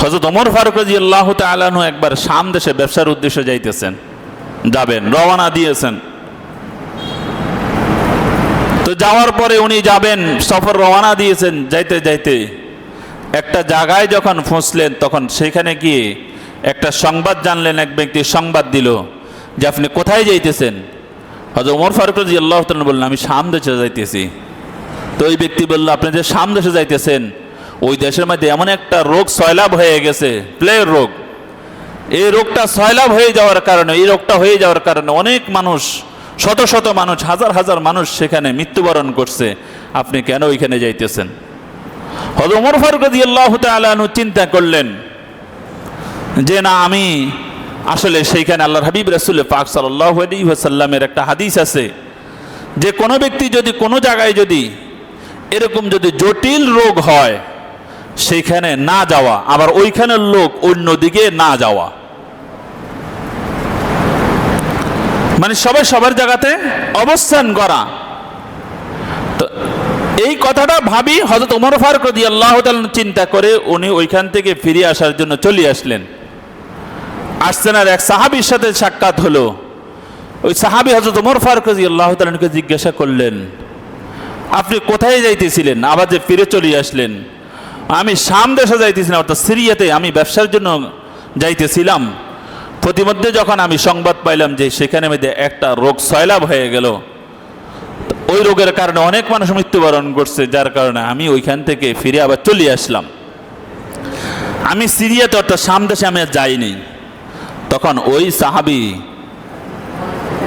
হজরত ওমর ফারুক রাজি আল্লাহ তালানু একবার শাম দেশে ব্যবসার উদ্দেশ্যে যাইতেছেন। যাবেন, রওনা দিয়েছেন। তো যাওয়ার পরে উনি যাবেন, সফর রওনা দিয়েছেন যাইতে যাইতে। একটা জায়গায় যখন পৌঁছলেন তখন সেখানে গিয়ে একটা সংবাদ জানলেন, এক ব্যক্তি সংবাদ দিল যে আপনি কোথায় যাইতেছেন? হয়তো ওমর ফারুক রাজি আল্লাহ বললেন, আমি শাম দেশে যাইতেছি। তো ওই ব্যক্তি বলল, আপনি যে শাম দেশে যাইতেছেন ওই দেশের মধ্যে এমন একটা রোগ সয়লাভ হয়ে গেছে প্লের রোগ। এই রোগটা সয়লাভ হয়ে যাওয়ার কারণে, এই রোগটা হয়ে যাওয়ার কারণে অনেক মানুষ, শত শত মানুষ, হাজার হাজার মানুষ সেখানে মৃত্যুবরণ করছে। আপনি কেন ওইখানে যাইতেছেন? হয়তো ওমর ফারুক আল্লাহ তালু চিন্তা করলেন যে, না, আমি আসলে সেইখানে আল্লাহ হাবিব রসুল পাক সাল্লাহ আলী সাল্লামের একটা হাদিস আছে। যে কোনো ব্যক্তি যদি কোনো জায়গায় যদি এরকম যদি জটিল রোগ হয় সেইখানে না যাওয়া, আবার ওইখানের লোক অন্যদিকে না যাওয়া। মানে সবাই সবার জায়গাতে অবস্থান করা। এই কথাটা ভাবি হজরত উমর ফারুক রদি আল্লাহ চিন্তা করে উনি ওইখান থেকে ফিরে আসার জন্য চলে আসলেন। আসছেন আর এক সাহাবির সাথে সাক্ষাৎ হলো। ওই সাহাবি হজরত উমর ফারুক রদি আল্লাহ জিজ্ঞাসা করলেন, আপনি কোথায় যাইতেছিলেন? আবার যে ফিরে চলে আসলেন। আমি শাম দেশে যাইতেছিলাম, অর্থাৎ সিরিয়াতে আমি ব্যবসার জন্য যাইতেছিলাম। প্রতিমধ্যে যখন আমি সংবাদ পাইলাম যে সেখানে মধ্যে একটা রোগ সয়লাভ হয়ে গেল, ওই রোগের কারণে অনেক মানুষ মৃত্যুবরণ করছে, যার কারণে আমি ওইখান থেকে ফিরে আবার চলে আসলাম। আমি সিরিয়াতে, অর্থাৎ শাম দেশে আমি আর যাইনি। তখন ওই সাহাবি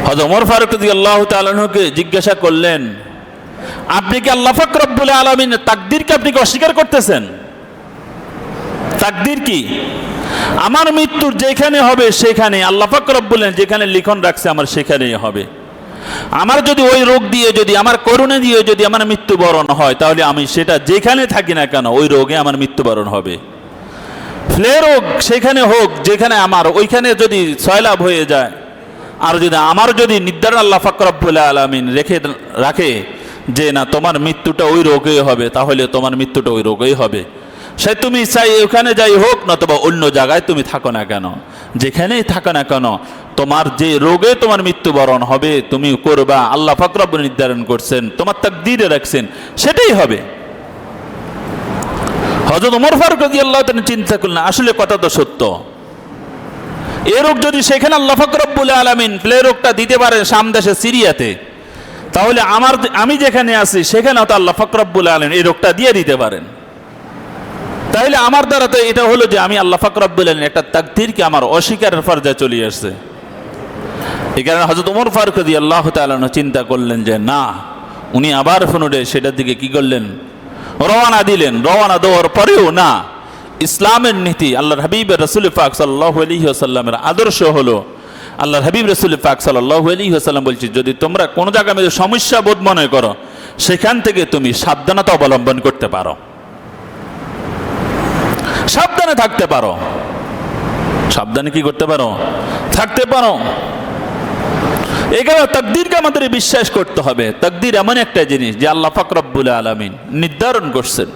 হজ ওমর ফারুক আল্লাহ তালকে জিজ্ঞাসা করলেন, আপনি কি আল্লাহ ফকরবুল আলমিন তাকদিরকে আপনি কি অস্বীকার করতেছেন? তাকদির কি? আমার মৃত্যুর যেখানে হবে সেখানে, আল্লাহ ফকরবুল যেখানে লিখন রাখছে আমার সেখানেই হবে। আমার যদি ওই রোগ দিয়ে, যদি আমার করুণে দিয়ে, যদি আমার মৃত্যুবরণ হয়, তাহলে আমি সেটা যেখানে থাকি না কেন, ওই রোগে আমার মৃত্যুবরণ হবে। ফ্লে রোগ সেখানে হোক, যেখানে আমার, ওইখানে যদি সয়লাভ হয়ে যায়, আর যদি আমার যদি নির্ধারণ আল্লাহ ফকরবুল আলমিন রেখে, রাখে যে না, তোমার মৃত্যুটা ওই রোগেই হবে, তাহলে তোমার মৃত্যুটা ওই রোগেই হবে। সে তুমি চাই ওখানে যাই হোক, নতবা অন্য জায়গায় তুমি থাকো না কেন। যেখানেই থাকো না কেন, তোমার যে রোগে তোমার মৃত্যুবরণ হবে, তুমি করবা। আল্লাহ ফকরব নির্ধারণ করছেন, তোমার তাক দিরে রাখছেন, সেটাই হবে। হজরত উমর ফারুক আল্লাহ চিন্তা করলেন, আসলে কথা তো সত্য। এ রোগ যদি সেখানে আল্লাহ ফকরবুল আলমিন প্লে রোগটা দিতে পারেন সামদেশে সিরিয়াতে তাহলে আমার আমি যেখানে আছি, সেখানেও তো আল্লাহ ফকরবুল আলম এই রোগটা দিয়ে দিতে পারেন। তাইলে আমার দ্বারা তো এটা হলো যে আমি আল্লাহ ফকরবুল আলম একটা তাকদিরকে আমার অস্বীকারের পর্যায়ে চলে আসছে। এই কারণে হজরত উমর ফারুক দিয়ে আল্লাহ তালন চিন্তা করলেন যে, না, উনি আবার ফোনুডে সেটার দিকে কি করলেন? রওয়ানা দিলেন। রওয়ানা দেওয়ার পরেও না, ইসলামের নীতি আল্লাহর হাবিব রসুল পাক সাল্লাহ আলী আসাল্লামের আদর্শ হলো আল্লাহর হাবিব রসুল পাক সাল্লাহ আলী বলছি, যদি তোমরা কোনো জায়গায় সমস্যা বোধ মনে করো, সেখান থেকে তুমি সাবধানতা অবলম্বন করতে পারো। সাবধানে থাকতে পারো। সাবধানে কি করতে পারো? থাকতে পারো। এখানে তকদিরকে আমাদের বিশ্বাস করতে হবে। তকদির এমন একটা জিনিস যে আল্লাহ ফকরবুল আলমিন নির্ধারণ করছেন।